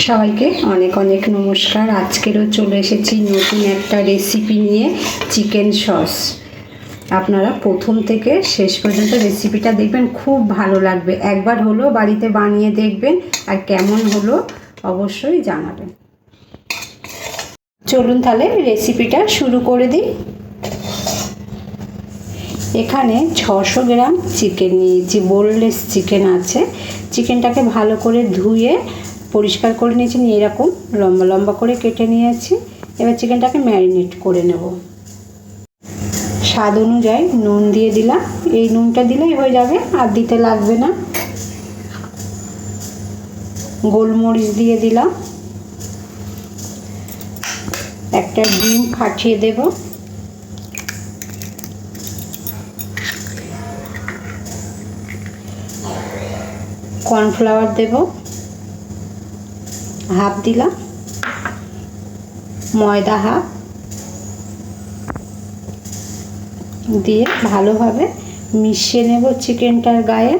সবাইকে অনেক অনেক নমস্কার। আজকেরও চলে এসেছি নতুন একটা রেসিপি নিয়ে চিকেন সস আপনারা প্রথম থেকে শেষ পর্যন্ত রেসিপিটা দেখবেন, খুব ভালো লাগবে। একবার হলো বাড়িতে বানিয়ে দেখবেন আর কেমন হলো অবশ্যই জানাবেন। চলুন তাহলে রেসিপিটা শুরু করে দিই। এখানে ছশো গ্রাম চিকেন নিয়েছি বোনলেস চিকেন আছে। চিকেনটাকে ভালো করে ধুয়ে পরিষ্কার করে নিয়েছি, নিয়ে এরকম লম্বা লম্বা করে কেটে নিয়েছি। এবার চিকেনটাকে ম্যারিনেট করে নেব। স্বাদ অনুযায়ী নুন দিয়ে দিলাম। এই নুনটা দিলেই হয়ে যাবে, আর দিতে লাগবে না। গোলমরিচ দিয়ে দিলাম। একটা ডিম ফাটিয়ে দেবো। কর্নফ্লাওয়ার দেব। হাফ দিলাম। ময়দা হাফ। দিয়ে ভালোভাবে মিশিয়ে নেব চিকেনটার গায়ে।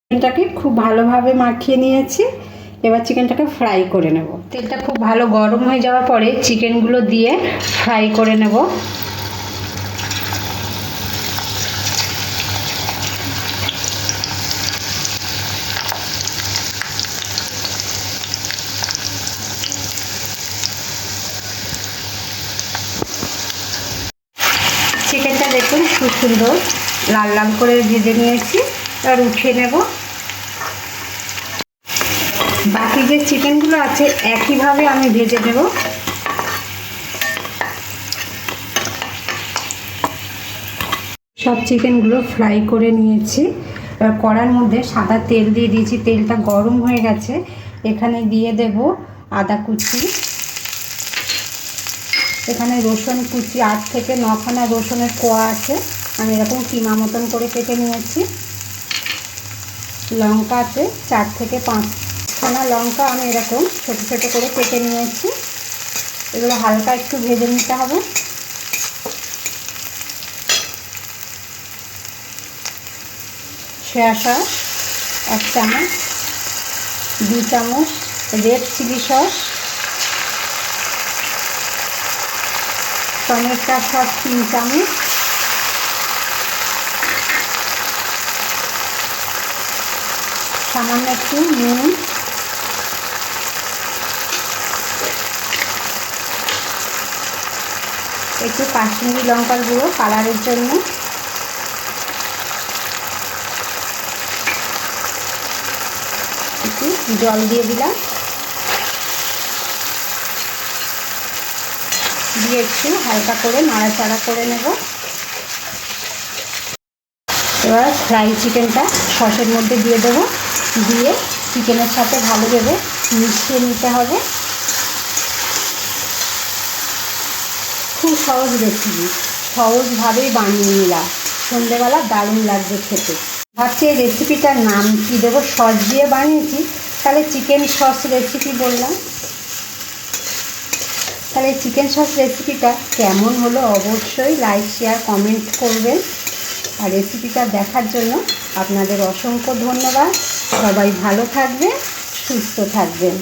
চিকেনটাকে খুব ভালোভাবে মাখিয়ে নিয়েছি। এবার চিকেনটাকে ফ্রাই করে নেব। তেলটা খুব ভালো গরম হয়ে যাওয়ার পরে চিকেনগুলো দিয়ে ফ্রাই করে নেব চিকেনটা দেখুন খুব সুন্দর লাল লাল করে ভেজে নিয়েছি, এবার উঠিয়ে নেব। বাকি যে চিকেনগুলো আছে, একইভাবে আমি ভেজে নেব। সব চিকেনগুলো ফ্রাই করে নিয়েছি। এবার কড়ার মধ্যে সাদা তেল দিয়ে দিয়েছি, তেলটা গরম হয়ে গেছে। এখানে দিয়ে দেব আদা কুচি। এখানে রসুন কুচি আট থেকে নখানা রসুনের কোয়া আছে। আমি এরকম কিমা মতন করে কেটে নিয়েছি। লঙ্কা আছে চার থেকে পাঁচখানা লঙ্কা আমি এরকম ছোটো ছোটো করে কেটে নিয়েছি। এগুলো হালকা একটু ভেজে নিতে হবে। সয়া সস, এক চামচ দু চামচ red chilli sauce tomato sauce তিন চামচ সামান্য একটু নুন। একটু কাশ্মীরি লঙ্কার গুঁড়ো কালারের জন্য। একটু জল দিয়ে দিলাম। দিয়ে একটু হালকা করে নাড়াচাড়া করে নেব। এবার ফ্রাই চিকেনটা সসের মধ্যে দিয়ে দেবো। দিয়ে চিকেনের সাথে ভালোভাবে মিশিয়ে নিতে হবে। খুব সহজ রেসিপি সহজভাবেই বানিয়ে নিলাম। সন্ধেবেলা দারুণ লাগবে খেতে। ভাবছি এই রেসিপিটার নাম কী? দেবো সস দিয়ে বানিয়েছি। তাহলে চিকেন সস রেসিপি বললাম। তাহলে চিকেন সস রেসিপিটা কেমন হলো অবশ্যই লাইক শেয়ার কমেন্ট করবেন। আর রেসিপিটা দেখার জন্য আপনাদের অসংখ্য ধন্যবাদ। সবাই ভালো থাকবে সুস্থ থাকবেন।